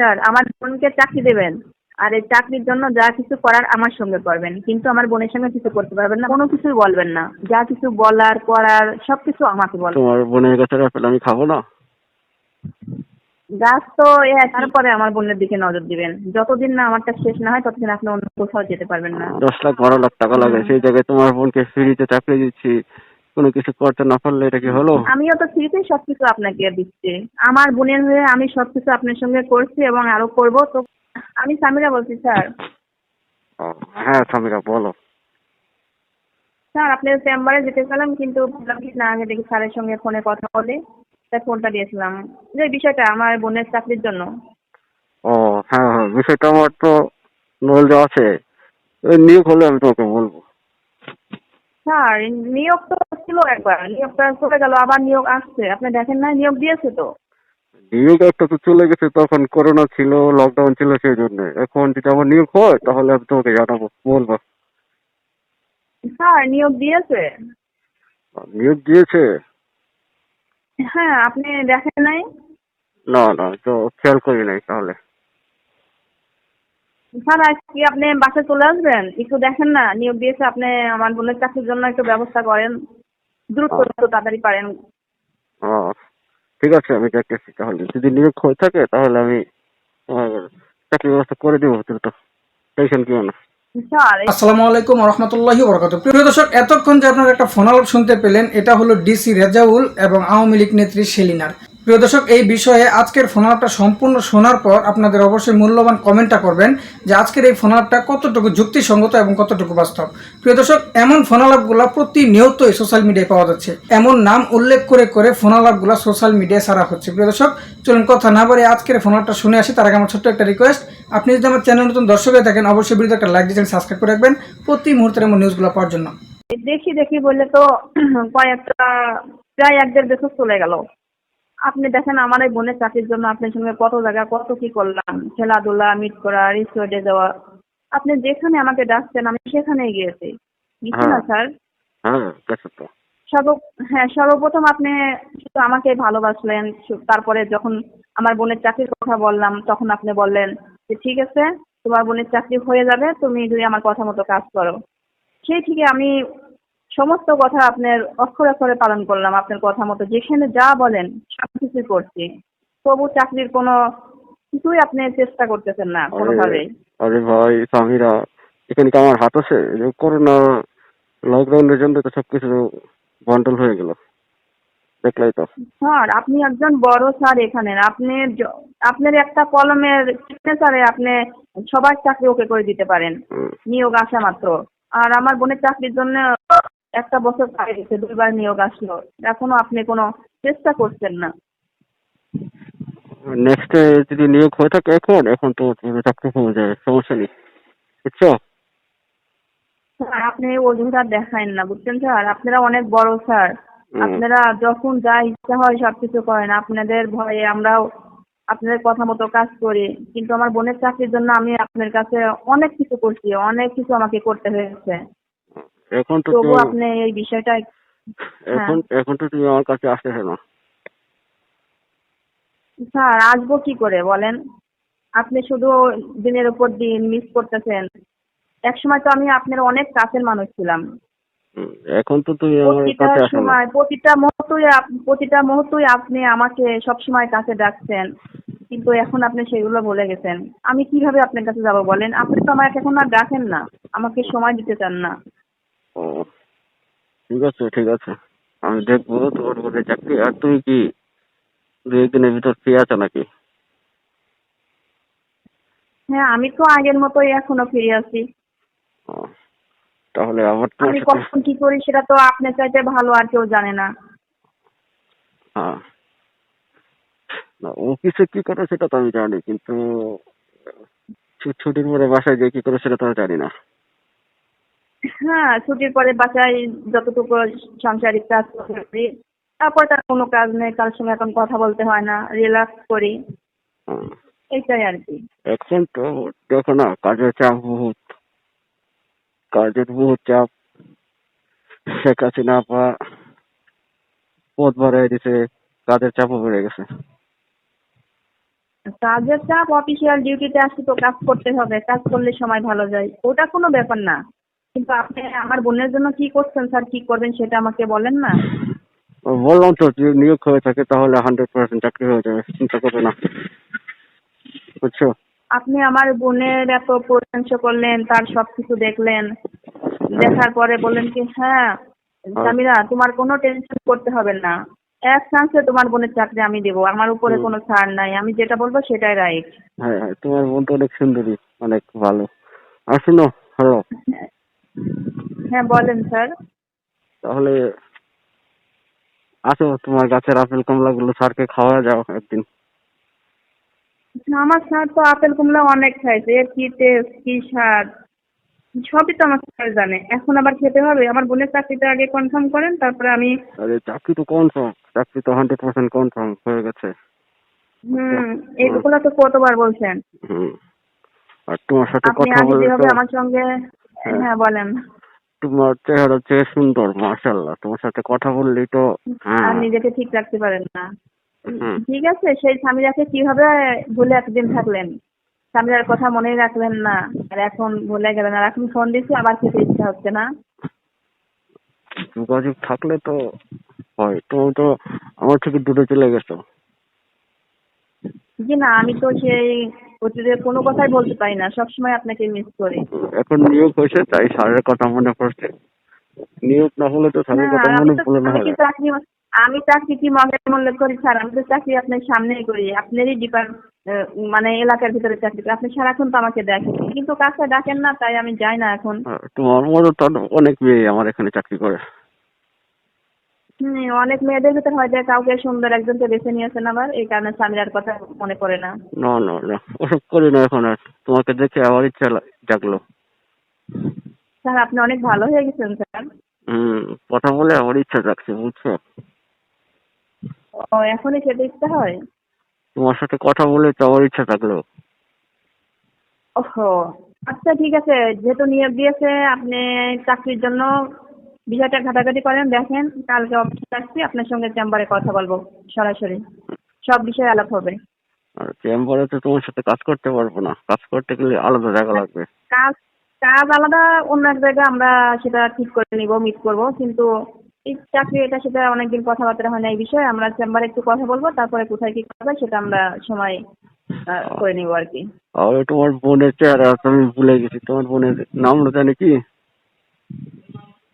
Sir আমার বোনকে চাকরি দেবেন। আর এই চাকরির জন্য যা কিছু করার আমার সঙ্গে করবেন। কিন্তু আমার বোনের সঙ্গে কিছু করতে পারবেন না কোনো কিছুই বলবেন না। যা কিছু বলার করার সবকিছু আমাকে বলবেন। তোমার বোনের কাছে আপেল আমি খাব না? গাছ তো তারপরে আমার বোনের দিকে নজর দিবেন। যতদিন না আমারটা শেষ না হয় ততদিন আপনি অন্য কোথাও যেতে পারবেন না। দশ লাখ বারো লাখ টাকা লাগে। সেই জায়গায় তোমার বোনকে ফ্রিতে চাকরি দিচ্ছি। কোনো কিছু করতে না পারলে এটা কি হলো? আমিও তো ফ্রিতেই সবকিছু আপনাকে দিচ্ছি। আমার বোনের হয়ে আমি সবকিছু আপনার সঙ্গে করছি এবং আরও করব। তো আমি সামিরা বলছি স্যার। হ্যাঁ সামিরা বলো। স্যার আপনার চেম্বারে যেতে চাইলাম কিন্তু ভাবলাম কি না আগে দেখি স্যারের সঙ্গে ফোনে কথা বলে তাই ফোনটা দিয়েছিলাম। যে বিষয়টা আমার বোনের চাকরির জন্য। ও হ্যাঁ হ্যাঁ বিষয়টা আমার তো নলেজ আছে। নিয়োগ হলে আমি তোমাকে বলব। স্যার নিয়োগ তো ছিল একবার নিয়োগটা চলে গেল আবার নিয়োগ আসছে। আপনি দেখেন না নিয়োগ দিয়েছে তো। নিয়োগ একটা তো চলে গেছে তখন করোনা ছিল লকডাউন ছিল সেই জন্য এখন যদি আমার নিয়োগ হয় তাহলে আমি তোমাকে জানাব বলব। স্যার নিয়োগ দিয়েছে? নিয়োগ দিয়েছে? হ্যাঁ আপনি দেখেন নাই? না না তো খেয়াল করি নাই তাহলে। স্যার আজকে আপনি বাসায় চলে আসবেন? একটু দেখেন না নিয়োগ দিয়েছে আপনি আমার বোনের চাকরির জন্য একটু ব্যবস্থা করেন। দ্রুত তাড়াতাড়ি পারেন। ও ঠিক আছে আমি দেখতেছি তাহলে। যদি নিয়োগ হয়ে থাকে তাহলে আমি চাকরির ব্যবস্থা করে দেবো দ্রুত। টেনশন কিও না। আসসালামু আলাইকুম রহমতুল্লাহি বরকাত প্রিয় দর্শক এতক্ষণ যে আপনারা একটা ফোন আলাপ শুনতে পেলেন এটা হলো ডিসি রেজাউল এবং আওয়ামী লীগ নেত্রী সেলিনার। প্রিয় দর্শক, এই বিষয়ে আজকের ফোন আলাপটা সম্পূর্ণ শোনার পর আপনাদের অবশ্যই মূল্যবান কমেন্টটা করবেন যে আজকের এই ফোন আলাপটা কতটুকু যুক্তিসঙ্গত এবং কতটুকু বাস্তব। প্রিয় দর্শক, এমন ফোন আলাপগুলো প্রতিনিয়তই সোশ্যাল মিডিয়ায় পাওয়া যাচ্ছে। এমন নাম উল্লেখ করে করে ফোন আলাপগুলো সোশ্যাল মিডিয়ায় সারা হচ্ছে। প্রিয় দর্শক, চলুন কথা না বলে আজকের ফোন আলাপটা শুনে আসি। তার আগে আমার ছোট্ট একটা রিকোয়েস্ট আপনি যদি আমার চ্যানেল নতুন দর্শক হয়ে থাকেন, অবশ্যই ভিডিওতে একটা লাইক দিয়েছেন সাবস্ক্রাইব করে রাখবেন প্রতি মুহূর্তের এমন নিউজগুলো পাওয়ার জন্য। দেখি দেখি বললে তো, কয়েকটা প্রায় এক দেড় বছর চলে গেল। আপনি দেখেন আমার এই বোনের চাকরির জন্য আপনার সঙ্গে কত জায়গা কত কি করলাম। খেলাধুলা মিট করা রিসোর্টে যাওয়া। আপনি যেখানে আমাকে ডাকছেন আমি সেখানেই গিয়েছি। না হ্যাঁ। স্যার? হ্যাঁ সর্ব হ্যাঁ সর্বপ্রথম আপনি শুধু আমাকে ভালোবাসলেন। তারপরে যখন আমার বোনের চাকরির কথা বললাম তখন আপনি বললেন যে ঠিক আছে তোমার বোনের চাকরি হয়ে যাবে তুমি যদি আমার কথা মতো কাজ করো। সেই থেকে আমি সমস্ত কথা আপনার অক্ষরে অক্ষরে পালন করলাম। আপনার কথা মতো যেখানে যা বলেন কিছুই করছি। তবু চাকরির কোনো কিছুই আপনি চেষ্টা করতেছেন না কোনোভাবেই। আরে ভাই সামিরা এখানে কি আমার হাত আছে? যে করোনা লকডাউনের জন্য তো সবকিছু বন্টল হয়ে গেল। দেখলাই তো। স্যার আপনি একজন বড় স্যার এখানে। আপনি আপনার একটা কলমের সিগনেচারে আপনি সবার চাকরি ওকে করে দিতে পারেন। নিয়োগ আসা মাত্র। আর আমার বোনের চাকরির জন্য একটা বছর পায়ে গেছে দুইবার নিয়োগ আসলো। এখনও আপনি কোনো চেষ্টা করছেন না। নেক্সট যদি নিয়োগ হয়ে থাকে এখন এখন তো চাকরি হয়ে যাবে সমস্যা নেই। বুঝছ? স্যার আপনি অজুহাত না বুঝছেন স্যার? আপনারা অনেক বড় স্যার। আপনারা যখন যা ইচ্ছা হয় সবকিছু করেন আপনাদের ভয়ে আমরাও আপনাদের কথা মতো কাজ করি। কিন্তু আমার বোনের চাকরির জন্য আমি আপনার কাছে অনেক কিছু করছি অনেক কিছু আমাকে করতে হয়েছে। এখন তো তবু আপনি এই বিষয়টা এখন এখন তো তুমি আমার কাছে আসতেছে না। স্যার আসব কি করে বলেন? আপনি শুধু দিনের উপর দিন মিস করতেছেন। একসময় তো আমি আপনার অনেক কাছের মানুষ ছিলাম। এখন তো আমার প্রতিটা কাছে আসো না। সময় প্রতিটা মুহূর্তই প্রতিটা মুহূর্তই আপনি আমাকে সবসময় কাছে ডাকছেন। কিন্তু এখন আপনি সেগুলো ভুলে গেছেন। আমি কীভাবে আপনার কাছে যাব বলেন? আপনি তো আমাকে এখন আর ডাকেন না। আমাকে সময় দিতে চান না। ও ঠিক আছে ঠিক আছে। আমি দেখব তোমার চাকরি। আর তুমি কি দু একদিনের ভিতর ফ্রি আছো নাকি? হ্যাঁ আমি তো আগের মতোই এখনও ফিরে আছি। তাহলে আমার তোমার আমি কখন কি করি সেটা তো আপনার চাইতে ভালো আর কেউ জানে না। হ্যাঁ। অফিসে কি করে সেটা তো আমি জানি কিন্তু ছুটির পরে বাসায় গিয়ে কি করে সেটা তো জানি না। হ্যাঁ ছুটির পরে বাসায় যতটুকু সাংসারিক কাজ করি তারপর তার কোনো কাজ নেই কার সঙ্গে এখন কথা বলতে হয় না রিল্যাক্স করি। হুম। এইটাই আর কি। এখন তো দেখো না কাজের চাপ বহুত। কাজের বহুত চাপ। শেখ হাসিনা পা পদ বাড়াই দিছে কাজের চাপও বেড়ে গেছে। কাজের চাপ অফিসিয়াল ডিউটিতে আসি তো কাজ করতে হবে কাজ করলে সময় ভালো যায়। ওটা কোনো ব্যাপার না। কিন্তু আপনি আমার বোনের জন্য কি করছেন স্যার কি করবেন সেটা আমাকে বলেন না। বললাম তো যদি নিয়োগ হয়ে থাকে তাহলে হান্ড্রেড পার্সেন্ট চাকরি হয়ে যাবে চিন্তা করবে না। বুঝছ? আপনি আমার বোনের এত প্রশংসা করলেন তার সবকিছু দেখলেন দেখার পরে বললেন কি হ্যাঁ সামিরা তোমার কোনো টেনশন করতে হবে না। এক চান্সে তোমার বোনের চাকরি আমি দেবো আমার উপরে কোনো ছাড় নাই আমি যেটা বলব সেটাই রাইট হ্যাঁ হ্যাঁ তোমার বোন তো অনেক সুন্দরী অনেক ভালো। আর শুনো হ্যালো। হ্যাঁ বলেন স্যার তাহলে আসো তোমার গাছের আপেল কমলা গুলো স্যারকে খাওয়া যাও একদিন। আমার স্যার তো আপেল কমলা অনেক খাইছে। কি টেস্ট কি স্বাদ? সবই তো আমার স্যার জানে। এখন আবার খেতে হবে? আমার বোনের চাকরিটা আগে কনফার্ম করেন তারপরে আমি আরে চাকরি তো কনফার্ম চাকরি তো হান্ড্রেড পার্সেন্ট কনফার্ম হয়ে গেছে। হুম এইগুলো তো কতবার বলছেন? হুম। আর তোমার সাথে আপনি কথা বলে আমার সঙ্গে হ্যাঁ বলেন। তোমার চেহারা চেয়ে সুন্দর মাশাল্লাহ তোমার সাথে কথা বললেই তো হ্যাঁ। আর নিজেকে ঠিক রাখতে পারেন না। ঠিক আছে সেই স্বামীরাকে কীভাবে ভুলে এতদিন থাকলেন? স্বামীরার কথা মনেই রাখলেন না। আর এখন ভুলে গেলেন আর এখন ফোন দিচ্ছি আবার খেতে ইচ্ছা হচ্ছে না। যোগাযোগ থাকলে তো হয়। তুমি তো আমার থেকে দূরে চলে গেছো। জি না আমি তো সেই অতীতের কোনো কথাই বলতে পারি না সবসময় আপনাকে মিস করি। এখন নিয়োগ হয়েছে তাই স্যারের কথা মনে পড়ছে। নিয়োগ না হলে তো স্যারের কথা হ্যাঁ, মনে পড়ে না। আমি চাকরি কি মগের মূল্য করি? স্যার আমি তো চাকরি আপনার সামনেই করি। আপনারই ডিপার্ট মানে এলাকার ভিতরে চাকরি করি। আপনি সারাক্ষণ তো আমাকে দেখেন। কিন্তু কাছে ডাকেন না তাই আমি যাই না এখন। তোমার মতো অনেক মেয়ে আমার এখানে চাকরি করে। হুম, অনেক মেয়েদের ভিতর হয়তো কাউকে সুন্দর একজনকে বেছে নিয়েছেন আবার এই কারণে স্বামীর কথা মনে পড়ে না। না না না ওসব করি না এখন আর। তোমাকে দেখে আমার ইচ্ছা জাগলো। স্যার আপনি অনেক ভালো হয়ে গেছেন স্যার। হম কথা বলে আমার ইচ্ছা জাগছে বুঝছ? ও এখনই খেতে ইচ্ছা হয়? তোমার সাথে কথা বলে তো আমার ইচ্ছা থাকল ওহো আচ্ছা ঠিক আছে। যেহেতু নিয়োগ দিয়েছে আপনি চাকরির জন্য বিষয়টা ঘাটাঘাটি করেন দেখেন কালকে অফিসে আসছি আপনার সঙ্গে চেম্বারে কথা বলব সরাসরি। সব বিষয়ে আলাপ হবে। চেম্বারে তো তোমার সাথে কাজ করতে পারব না। কাজ করতে গেলে আলাদা জায়গা লাগবে। কাজ কাজ আলাদা অন্য এক জায়গায় আমরা সেটা ঠিক করে নিব মিট করব। কিন্তু এই চাকরি এটা সেটা অনেকদিন কথাবার্তা হয় না এই বিষয়ে। আমরা চেম্বারে একটু কথা বলব তারপরে কোথায় কি করা যায় সেটা আমরা সময় করে নিব আর কি। আর তোমার বোনের চেহারা আমি ভুলে গেছি। তোমার বোনের নাম জানি কি?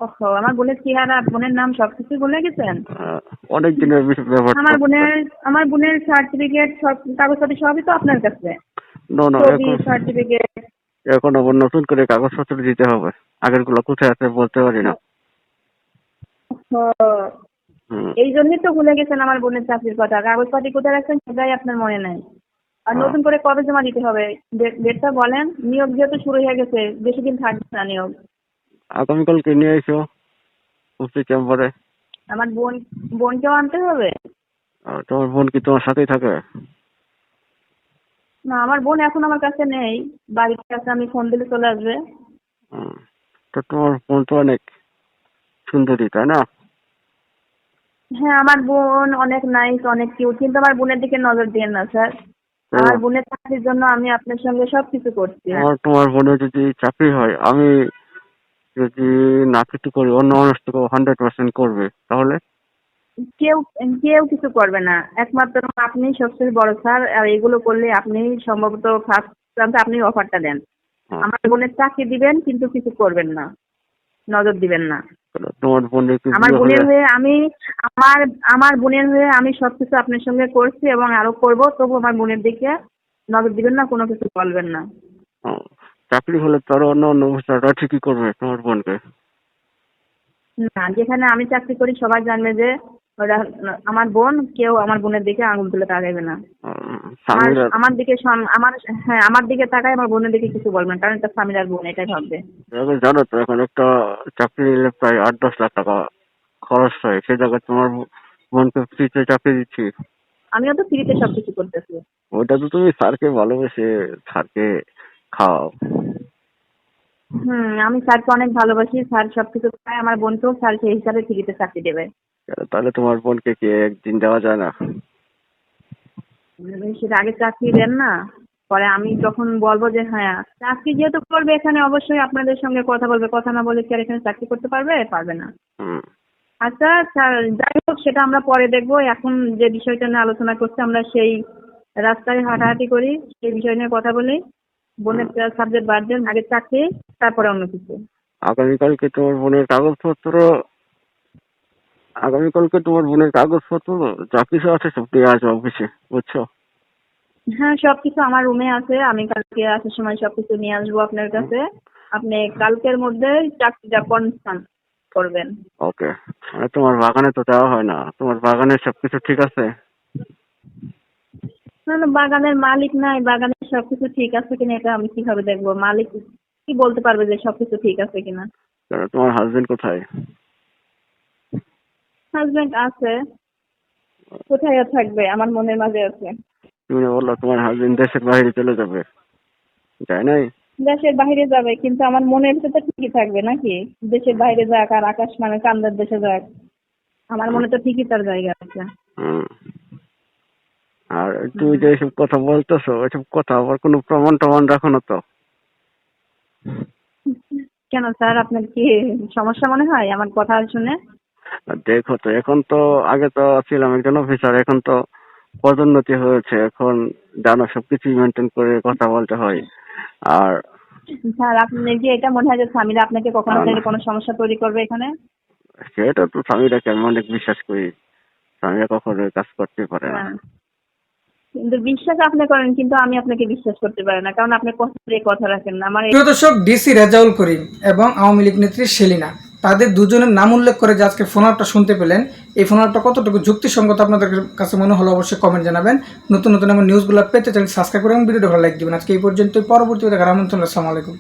ওহো আমার বোনের চেহারা বোনের নাম সবকিছু ভুলে গেছেন? অনেক দিনের ব্যাপার। আমার বোনের আমার বোনের সার্টিফিকেট সব কাগজপত্র সবই তো আপনার কাছে? না না সার্টিফিকেট এখন আবার নতুন করে কাগজপত্র দিতে হবে। আগেরগুলো কোথায় আছে বলতে পারি না। এই জন্যই তো ভুলে গেছেন আমার বোনের চাকরির কথা। কাগজপাতি কোথায় রাখছেন সেটাই আপনার মনে নাই। আর হ্যাঁ। নতুন করে কবে জমা দিতে হবে? ডেটটা বলেন। নিয়োগ যেহেতু শুরু হয়ে গেছে বেশি দিন থাকবে না নিয়োগ। আগামীকালকে নিয়ে এসো অফিস চেম্বারে। আমার বোন বোনকেও আনতে হবে? তোমার বোন কি তোমার সাথেই থাকে? না আমার বোন এখন আমার কাছে নেই। বাড়ির কাছে আমি ফোন দিলে চলে আসবে। তো তোমার বোন তো অনেক সুন্দরী তাই না? হ্যাঁ আমার বোন অনেক নাইস অনেক কিউট কিন্তু আমার বোনের দিকে নজর দিয়েন না স্যার। আমার বোনের চাকরির জন্য আমি আপনার সঙ্গে সবকিছু করছি। তোমার বোনের যদি চাকরি হয় আমি যদি না কিছু করি অন্য মানুষ হান্ড্রেড পার্সেন্ট করবে তাহলে? কেউ কেউ কিছু করবে না। একমাত্র আপনি সবচেয়ে বড় স্যার আর এগুলো করলে আপনি সম্ভবত ফার্স্ট আপনি অফারটা দেন। হ্যাঁ। আমার বোনের চাকরি দিবেন কিন্তু কিছু করবেন না। নজর দিবেন না। তোমার বোনের আমার বোনের হয়ে আমি আমার আমার বোনের হয়ে আমি সবকিছু আপনার সঙ্গে করছি এবং আরও করব তবু আমার বোনের দিকে নজর দিবেন না কোনো কিছু বলবেন না। চাকরি হলে তার অন্য অন্য অবস্থাটা ঠিকই করবে তোমার বোনকে। না যেখানে আমি চাকরি করি সবাই জানবে যে ওরা আমার বোন কেউ আমার বোনের দিকে আঙুল তুলে তাকাইবে না। আমার দিকে আমার হ্যাঁ আমার দিকে তাকায় আমার বোনের দিকে কিছু বলবেন কারণ এটা স্বামীর আর বোন এটাই ভাববে। জানো তো এখন একটা চাকরি নিলে প্রায় আট দশ লাখ টাকা খরচ হয়। সে জায়গায় তোমার বোনকে ফ্রিতে চাকরি দিচ্ছি। আমিও তো ফ্রিতে সবকিছু করতেছি। ওটা তো তুমি স্যারকে ভালোবেসে স্যারকে খাওয়াও হুম আমি স্যারকে অনেক ভালোবাসি। স্যার সবকিছু খায় আমার বোনকেও স্যার সেই হিসাবে ফ্রিতে চাকরি দেবে। তাহলে তোমার বোনকে কি একদিন দেওয়া যায় না? সেটা আগে চাকরি দেন না। পরে আমি যখন বলব যে হ্যাঁ চাকরি যেহেতু করবে এখানে অবশ্যই আপনাদের সঙ্গে কথা বলবে। কথা না বলে কি আর এখানে চাকরি করতে পারবে? পারবে না। হুম। আচ্ছা স্যার যাই হোক সেটা আমরা পরে দেখব। এখন যে বিষয়টা নিয়ে আলোচনা করছি আমরা সেই রাস্তায় হাঁটাহাঁটি করি সেই বিষয় নিয়ে কথা বলি। বোনের সাবজেক্ট বাদ দেন আগে চাকরি তারপরে অন্য কিছু। আগামীকালকে তোমার বোনের কাগজপত্র আগামীকালকে তোমার বোনের কাগজপত্র যা কিছু আছে সব নিয়ে আসবে অফিসে বুঝছ? হ্যাঁ সবকিছু আমার রুমে আছে। আমি কালকে আসার সময় সবকিছু নিয়ে আসব আপনার কাছে। আপনি কালকের মধ্যে চাকরিটা কনফার্ম করবেন। ওকে তোমার বাগানে তো যাওয়া হয় না। তোমার বাগানে সবকিছু ঠিক আছে? না না বাগানের মালিক নাই। বাগানের সবকিছু ঠিক আছে কিনা এটা আমি কীভাবে দেখব? মালিক কি বলতে পারবে যে সবকিছু ঠিক আছে কিনা? তোমার হাজবেন্ড কোথায়? হাজবেন্ড আছে। কোথায় থাকবে? আমার মনের মাঝে আছে। তুমি বলল তোমার হাজবেন্ড দেশের বাইরে চলে যাবে। যাই নাই? দেশের বাইরে যাবে কিন্তু আমার মনের ভিতরে ঠিকই থাকবে নাকি? দেশের বাইরে যাক আর আকাশ মানে কান্দার দেশে যাক। আমার মনে তো ঠিকই তার জায়গা আছে। আর তুমি যে এসব কথা বলতেছো এসব কথা আবার কোনো প্রমাণ টমাণ রাখো না তো? কেন স্যার আপনার কি সমস্যা মনে হয় আমার কথা শুনে? দেখো তো এখন তো আগে তো ছিলাম একজন অফিসার এখন তো পদোন্নতি হয়েছে এখন জানো সবকিছু মেনটেন করে কথা বলতে হয়। আর স্যার আপনি যে এটা মনে হয় যে স্বামীরা আপনাকে কখনো। কোনো সমস্যা তৈরি করবে এখানে? সেটা তো স্বামীরাকে আমি অনেক বিশ্বাস করি। স্বামীরা কখনো কাজ করতে পারে না। হ্যাঁ। কিন্তু বিশ্বাস আপনি করেন, কিন্তু আমি আপনাকে বিশ্বাস করতে পারি না, কারণ আপনি কথা দিয়ে কথা রাখেন না। আমার প্রিয় দর্শক, ডিসি রেজাউল করিম এবং আওয়ামী লীগ নেত্রী সেলিনা, তাদের দুজনের নাম উল্লেখ করে যে আজকে ফোন আপটা শুনতে পেলেন, এই ফোন আপটা কতটুকু যুক্তিসঙ্গত আপনাদের কাছে মনে হলো অবশ্যই কমেন্ট জানাবেন। নতুন নতুন আমার নিউজগুলো পেতে চ্যানেল সাবস্ক্রাইব করে এবং ভিডিওটা ভালো লাইক দিবেন। আজকে এই পর্যন্ত পরবর্তী দেখার আমন্ত্রণ আসসালামু আলাইকুম।